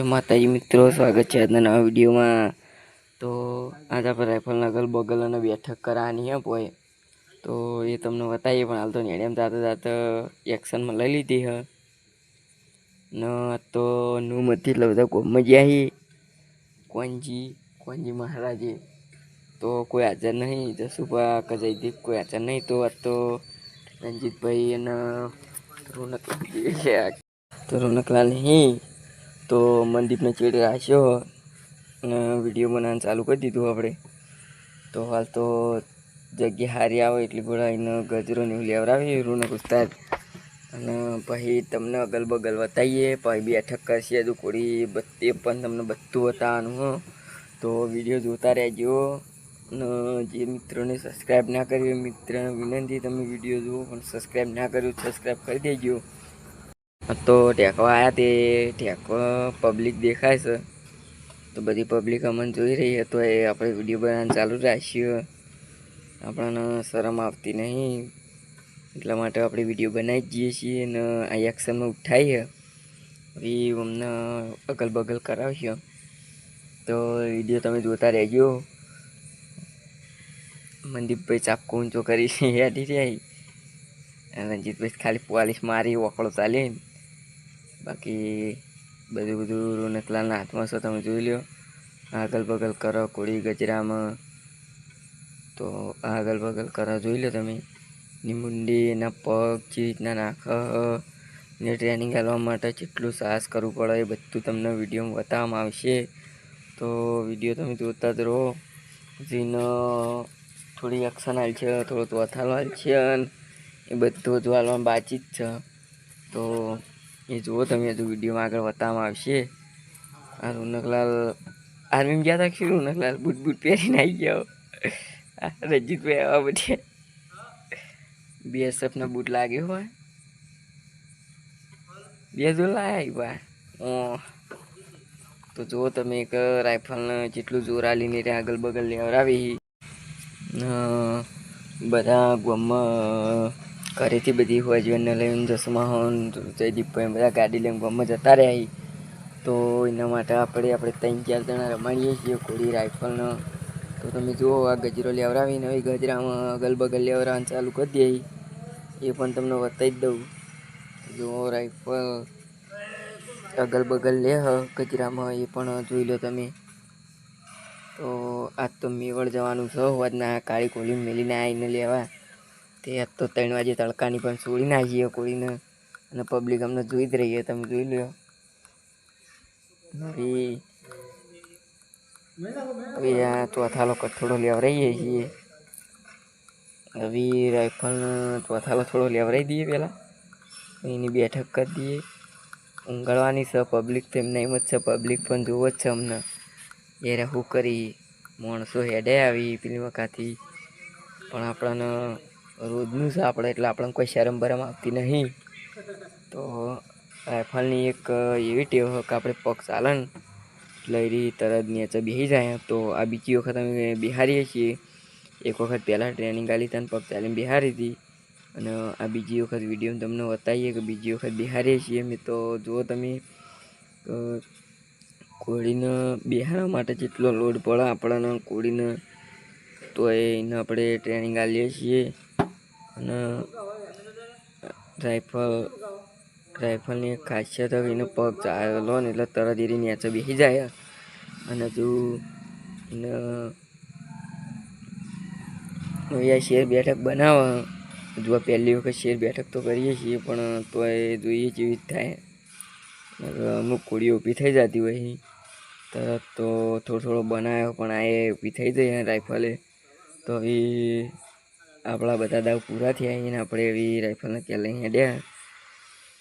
માતાજી મિત્રો, સ્વાગત છે આજના નવા વિડીયોમાં. તો આજે આપણે રાઇફલના અગલ બગલ અને બેઠક કરાવવાની હે પોય તો એ તમને બતાવીએ, પણ હાલ તો નેડિયામ જાતે જાતે એક્શનમાં લઈ લીધી હ. ન તો નું મથી એટલે બધા મજા હિ. કોંજી કોંજી મહારાજે. તો કોઈ હાજર નહીં. જસુભા કજયદીપ જયદીપ કોઈ હાજર નહીં. તો આ તો રંજીતભાઈ અને રોનક તો રોનકલાલ નહીં તો મનદીપને ચેડ રાખ્યો અને વીડિયો બનાવવાનું ચાલુ કરી દીધું આપણે. તો હાલ તો જગ્યા હારી આવે એટલી બોલાવીને ગજરો ને એવું લેવડાવીએ, રોનક ઉસ્તાદ. અને પછી તમને અગલ બગલ બતાવીએ, પછી બેઠક કરશે હજુ કોડી બધે પણ તમને બધું બતાવવાનું તો વીડિયો જોતા રહેજો અને જે મિત્રોને સબસ્ક્રાઈબ ના કર્યું એ મિત્રને વિનંતી તમે વીડિયો જુઓ, પણ સબસ્ક્રાઈબ ના કર્યું સબસ્ક્રાઈબ કરી દેજો. તો ટેકો આવ્યા તે ટેકો પબ્લિક દેખાય છે. તો બધી પબ્લિક અમને જોઈ રહી છે, તો એ આપણે વીડિયો બનાવવાનું ચાલુ રાખ્યું આપણને શરમ આવતી નહીં. એટલા માટે આપણે વીડિયો બનાવી જઈએ છીએ અને આ એક્શનમાં ઉઠાવીએ હવે અમને અગલ બગલ કરાવશો. તો વીડિયો તમે જોતા રહેજો. મનદીપભાઈ ચાપકો ઊંચો કરી હેડી રહ્યા રંજીતભાઈ ખાલી પોલીસ મારી વકળો ચાલી. બાકી બધું બધું રોનકલાલના હાથમાં છો, તમે જોઈ લો આગલ બગલ કરો, કોળી ગજરામાં. તો આગલ બગલ કરો, જોઈ લો તમે. ની મુંડી એના પગ જે રીતના નાખ. ને ટ્રેનિંગ આપવા માટે જેટલું સાહસ કરવું પડે એ બધું તમને વિડીયોમાં બતાવવામાં આવશે. તો વીડિયો તમે જોતા જ રહો. જેનો થોડી એક્શન હાલ છે, થોડો તોથાલો હાલ છે અને એ બધું જ હાલવામાં બાકી જ છે. તો એ જુઓ તમે હજુ વિડીયોમાં આગળ બતાવવામાં આવશે. આ રોનકલાલ આર્મીમાં ગયા હતા કે રોનકલાલ બૂટ બૂટ પહેરીને આવી ગયો. રજીતભાઈ આવા બધે. બીએસએફનો બૂટ લાગ્યો હોય. બે જો બા ઓ તો જુઓ તમે એક રાઇફલને જેટલું જોર આલીને ત્યાં આગળ બગલ લેવડાવી બધા ગામમાં ઘરેથી બધી હોજવેનને લઈને જસમાં જયદીપભાઈ બધા ગાડી લઈને ગમે જતા રહ્યા તો એના માટે આપણે આપણે ત્રણ, ચાર જણા રમાડીએ છીએ કોળી રાઇફલનો તો તમે જુઓ, આ ગજરો લેવડાવીને હવે ગજરામાં અગલ બગલ લેવડાવવાનું ચાલુ કરી દઈએ એ પણ તમને બતાવી જ દઉં. જુઓ રાઇફલ અગલ બગલ લે ગજરામાં, એ પણ જોઈ લો તમે. તો આજ તો મેવડ જવાનું છે હોવાજના કાળી કોલી મેલીને આવીને લેવા. તે આજ તો ત્રણ વાગે તડકાની પણ છોડી નાખીએ કોળીને. અને પબ્લિક અમને જોઈ જ રહી છે તમે જોઈ લો હવે આ ચોથાલો કઠોળો લેવરાઈએ છીએ. હવે રાઇફલ ચોથાલો થોડો લેવરાઈ દઈએ પહેલાં એની બેઠક કરી દઈએ. ઊંઘાડવાની છે પબ્લિક તો એમને એમ જ છે. પબ્લિક પણ જોવો જ છે અમને. એ શું કરી માણસો હેડે આવી પેલી વખતથી. પણ આપણને રોજનું છે આપણે, એટલે આપણને કોઈ શરમ બરમ આવતી નહીં. તો રાઇફલની એક એવી ટેવ કે આપણે પગ ચાલન લઈ તરત નીચે બેસી જાય. તો આ બીજી વખત અમે બિહારીએ છીએ. એક વખત પહેલાં ટ્રેનિંગ આલી તને પગ ચાલીને બિહારી હતી. અને આ બીજી વખત વીડિયો તમને બતાવીએ કે બીજી વખત બિહારીએ છીએ અમે. તો જુઓ તમે કોળીને બિહારવા માટે જેટલો લોડ પડે આપણને, કોળીને તો એને આપણે ટ્રેનિંગ આલીએ છીએ. અને રાઇફલ રાઇફલની ખાસિયત એનો પગ ચાલો ને એટલે તરત એરી નીચે બેસી જાય અને જો એને આ શેર બેઠક બનાવે જો પહેલી વખત શેર બેઠક તો કરીએ છીએ, પણ તો એ જોઈએ જેવી જ થાય અમુક કોળીઓ ઊભી થઈ જતી હોય. તરત તો થોડો થોડો બનાવ્યો, પણ આ એ ઊભી થઈ જાય રાઇફલે તો એ આપણા બધા દાવ પૂરા થયા એને આપણે એવી રાઇફલને ક્યાં લઈને હેડ્યા